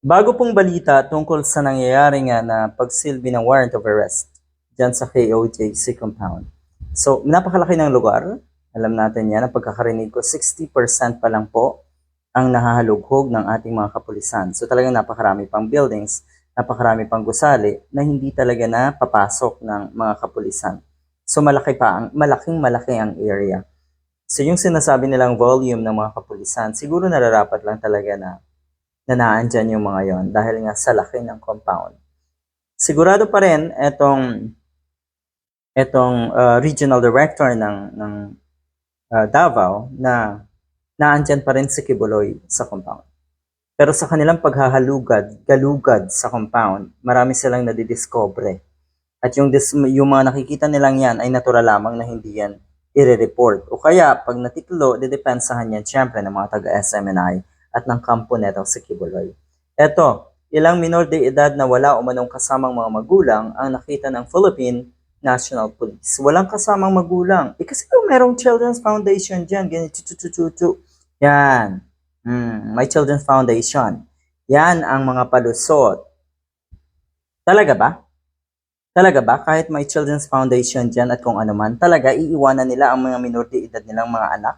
Bago pong balita tungkol sa nangyayari nga na pagsilbi ng warrant of arrest dyan sa KOJC compound. So, napakalaki ng lugar. Alam natin yan, ang pagkakarinig ko, 60% pa lang po ang nahahalughog ng ating mga kapulisan. So, talagang napakarami pang buildings, napakarami pang gusali na hindi talaga na papasok ng mga kapulisan. So, malaki pa, ang, malaking malaki ang area. So, yung sinasabi nilang volume ng mga kapulisan, siguro nararapat lang talaga na na naandyan yung mga yon dahil nga sa laki ng compound. Sigurado pa rin etong etong uh, regional director ng ng uh, Davao na naandyan pa rin si Kibuloy sa compound. Pero sa kanilang paghahalugad, galugad sa compound, marami silang nadidiscover. At yung, dis- yung mga nakikita nilang yan ay natural lamang na hindi yan i-report. O kaya, pag natiklo, didepensahan yan syempre ng mga taga-SMNI at ng kampo netong si Kibuloy. Eto, ilang minor de edad na wala o manong kasamang mga magulang ang nakita ng Philippine National Police. Walang kasamang magulang. Eh kasi kung merong Children's Foundation dyan, ganyan, chu Yan. Hmm, may Children's Foundation. Yan ang mga palusot. Talaga ba? Talaga ba? Kahit may Children's Foundation dyan at kung ano man, talaga iiwanan nila ang mga minor de edad nilang mga anak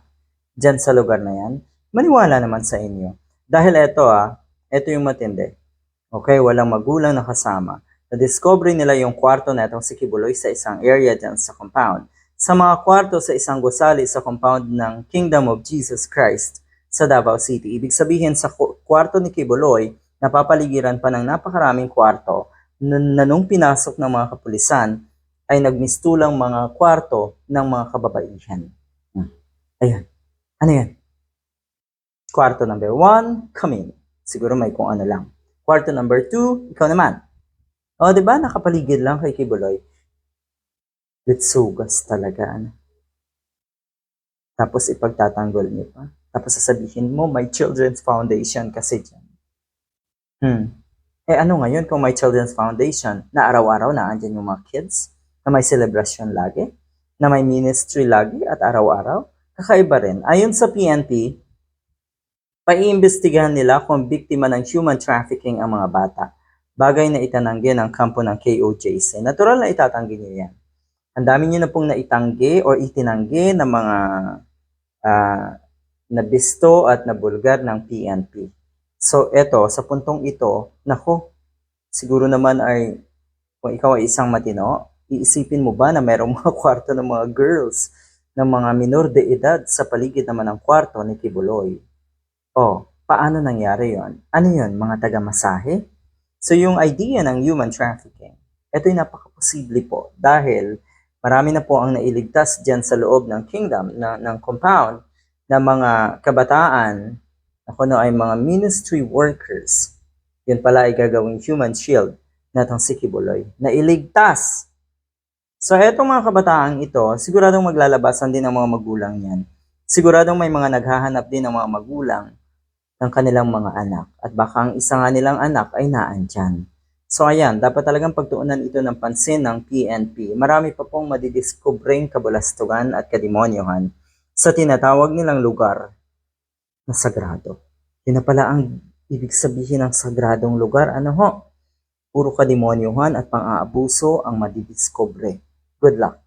dyan sa lugar na yan? Maniwala naman sa inyo. Dahil eto ah, eto yung matindi. Okay, walang magulang na kasama. Na-discover nila yung kwarto na itong si Kibuloy sa isang area dyan sa compound. Sa mga kwarto sa isang gusali sa compound ng Kingdom of Jesus Christ sa Davao City. Ibig sabihin sa kwarto ni Kibuloy, napapaligiran pa ng napakaraming kwarto na, na nung pinasok ng mga kapulisan ay nagmistulang mga kwarto ng mga kababaihan. Hmm. Ayan. Ano yan? Kwarto number one, come in. Siguro may kung ano lang. Kwarto number two, ikaw naman. O, di ba? Nakapaligid lang kay Kibuloy. Litsugas talaga. Ano? Tapos ipagtatanggol niyo pa. Tapos sasabihin mo, may Children's Foundation kasi dyan. Hmm. Eh ano ngayon kung may Children's Foundation na araw-araw na andyan yung mga kids? Na may celebration lagi? Na may ministry lagi at araw-araw? Kakaiba rin. Ayon sa PNP, Paiimbestigahan nila kung biktima ng human trafficking ang mga bata. Bagay na itananggi ng kampo ng KOJC. Natural na itatanggi niyo yan. Ang dami niyo na pong naitanggi o itinanggi ng mga uh, nabisto at nabulgar ng PNP. So, eto, sa puntong ito, nako, siguro naman ay, kung ikaw ay isang matino, iisipin mo ba na mayroong mga kwarto ng mga girls, ng mga minor de edad sa paligid naman ng kwarto ni Kibuloy? Oh, paano nangyari yon? Ano yon, mga taga-masahe? So yung idea ng human trafficking, ito ay napaka-posible po dahil marami na po ang nailigtas dyan sa loob ng kingdom, na, ng compound, na mga kabataan na kuno ay mga ministry workers. Yun pala ay gagawing human shield na itong si Kibuloy, na iligtas. So etong mga kabataan ito, siguradong maglalabasan din ang mga magulang niyan. Siguradong may mga naghahanap din ng mga magulang ng kanilang mga anak at baka ang isa nga nilang anak ay naandyan. So ayan, dapat talagang pagtuunan ito ng pansin ng PNP. Marami pa pong madidiskubreng kabulastugan at kademonyohan sa tinatawag nilang lugar na sagrado. Yun na pala ang ibig sabihin ng sagradong lugar. Ano ho? Puro kademonyohan at pang-aabuso ang madidiskubre. Good luck!